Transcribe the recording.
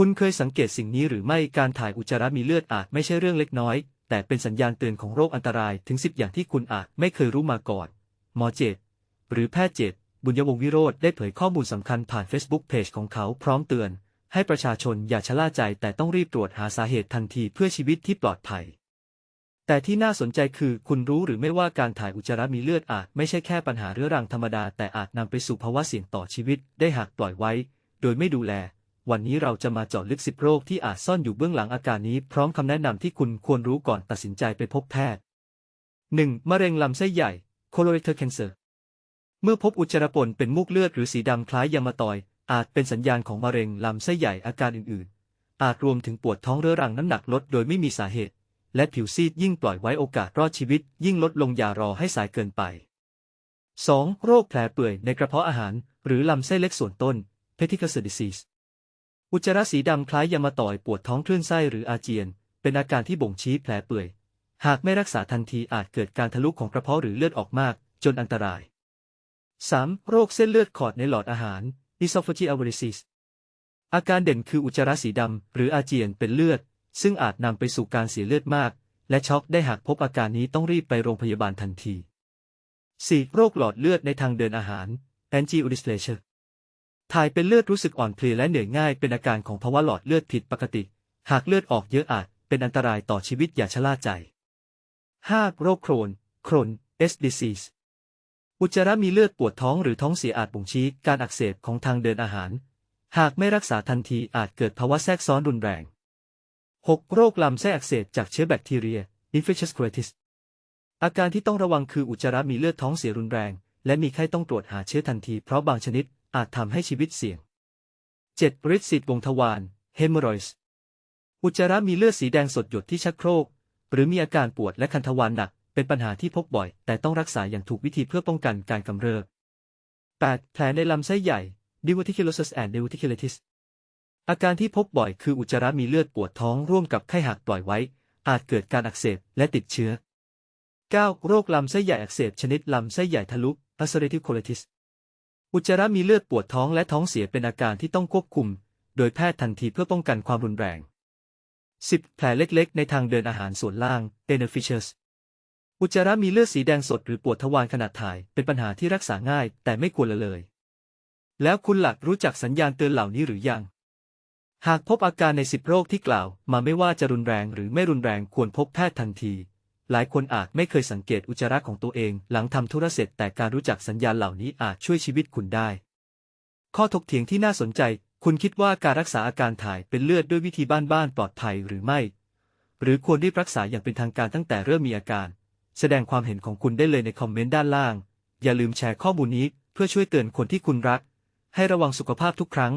คุณเคยสังเกตสิ่งนี้หรือไม่การถ่ายอุจจาระมีเลือดอาจไม่ใช่เรื่องเล็กน้อย แต่เป็นสัญญาณเตือนของโรคอันตรายถึง 10 อย่างที่คุณอาจไม่เคยรู้มาก่อน หมอเจตหรือแพทย์เจตบุญยวงวิโรธได้เผยข้อมูลสำคัญผ่าน Facebook Page ของเขาพร้อมเตือน ให้ประชาชนอย่าชะล่าใจแต่ต้องรีบตรวจหาสาเหตุทันทีเพื่อชีวิตที่ปลอดภัย แต่ที่น่าสนใจคือคุณรู้หรือไม่ว่าการถ่ายอุจจาระมีเลือดอาจไม่ใช่แค่ปัญหาเรื้อรังธรรมดาแต่อาจนำไปสู่ภาวะเสี่ยงต่อชีวิตได้หากปล่อยไว้ โดยไม่ดูแล วันนี้เราจะมาเจาะลึกสิบโรคที่อาจซ่อนอยู่เบื้องหลังอาการนี้ พร้อมคำแนะนำที่คุณควรรู้ก่อนตัดสินใจไปพบแพทย์ 1. มะเร็งลำไส้ใหญ่ colorectal cancer เมื่อพบอุจจาระปนเป็นมูกเลือดหรือสีดำคล้ายยามาตอย อาจเป็นสัญญาณของมะเร็งลำไส้ใหญ่อาการอื่นๆ อาจรวมถึงปวดท้องเรื้อรังน้ำหนักลดโดยไม่มีสาเหตุ และผิวซีดยิ่งปล่อยไว้โอกาสรอดชีวิต ยิ่งลดลงอย่ารอให้สายเกินไป 2. โรคแผลเปื่อยในกระเพาะอาหาร หรือลำไส้เล็กส่วนต้น Petic ulcer disease อุจจาระสีดำคล้ายยามาตอยปวดท้องคลื่นไส้หรืออาเจียน เป็นอาการที่บ่งชี้แผลเปื่อย หากไม่รักษาทันทีอาจเกิดการทะลุของกระเพาะหรือเลือดออกมาก จนอันตราย 3. โรคเส้นเลือดขอดในหลอดอาหาร esophageal varices อาการเด่นคืออุจจาระสีดำหรืออาเจียนเป็นเลือด ซึ่งอาจนำไปสู่การเสียเลือดมาก และช็อกได้หากพบอาการนี้ต้องรีบไปโรงพยาบาลทันที 4. โรคหลอดเลือดในทางเดินอาหาร angioedysplasia ถ่ายเป็นเลือดรู้สึกอ่อนเพลียและเหนื่อยง่ายเป็นอาการของภาวะหลอดเลือดผิดปกติ หากเลือดออกเยอะอาจเป็นอันตรายต่อชีวิตอย่าชะล่าใจ 5. โรคโครน โครน S disease อุจจาระมีเลือดปวดท้องหรือท้องเสียอาจบ่งชี้การอักเสบของทางเดินอาหาร หากไม่รักษาทันทีอาจเกิดภาวะแทรกซ้อนรุนแรง 6. โรคลำไส้อักเสบจากเชื้อแบคทีเรีย infectious colitis อาการที่ต้องระวังคืออุจจาระมีเลือดท้องเสียรุนแรง และมีไข้ต้องตรวจหาเชื้อทันทีเพราะบางชนิด อาจทำให้ชีวิตเสี่ยง 7. ฤทธิ์สีดวงทวาร hemorrhoids อุจจาระมีเลือดสีแดงสดหยดที่ชักโครก หรือมีอาการปวดและคันทวารหนัก เป็นปัญหาที่พบบ่อย แต่ต้องรักษาอย่างถูกวิธีเพื่อป้องกันการกำเริบ 8. แผลในลำไส้ใหญ่ diverticulosis and diverticulitis อาการที่พบบ่อยคืออุจจาระมีเลือดปวดท้องร่วมกับไข้หากปล่อยไว้ อาจเกิดการอักเสบและติดเชื้อ 9. โรคลำไส้ใหญ่อักเสบชนิดลำไส้ใหญ่ทะลุ ulcerative colitis อุจจาระมีเลือดปวดท้องและท้องเสียเป็นอาการที่ต้องควบคุม โดยแพทย์ทันทีเพื่อป้องกันความรุนแรง 10. แผลเล็กๆ ในทางเดินอาหารส่วนล่าง a n a p h y s i a s อุจจาระมีเลือดสีแดงสดหรือปวดทวารขนาดถ่าย เป็นปัญหาที่รักษาง่าย แต่ไม่ควรละเลย แล้วคุณหลักรู้จักสัญญาณเตือนเหล่านี้หรือยัง หากพบอาการในสิบโรคที่กล่าว มาไม่ว่าจะรุนแรงหรือไม่รุนแรงควรพบแพทย์ทันที หลายคนอาจไม่เคยสังเกตอุจจาระของตัวเอง หลังทำธุระเสร็จแต่การรู้จักสัญญาณเหล่านี้อาจช่วยชีวิตคุณได้ ข้อถกเถียงที่น่าสนใจ คุณคิดว่าการรักษาอาการถ่ายเป็นเลือดด้วยวิธีบ้านๆปลอดภัยหรือไม่ หรือควรรีบรักษาอย่างเป็นทางการตั้งแต่เริ่มมีอาการ แสดงความเห็นของคุณได้เลยในคอมเมนต์ด้านล่าง อย่าลืมแชร์ข้อมูลนี้เพื่อช่วยเตือนคนที่คุณรัก ให้ระวังสุขภาพทุกครั้ง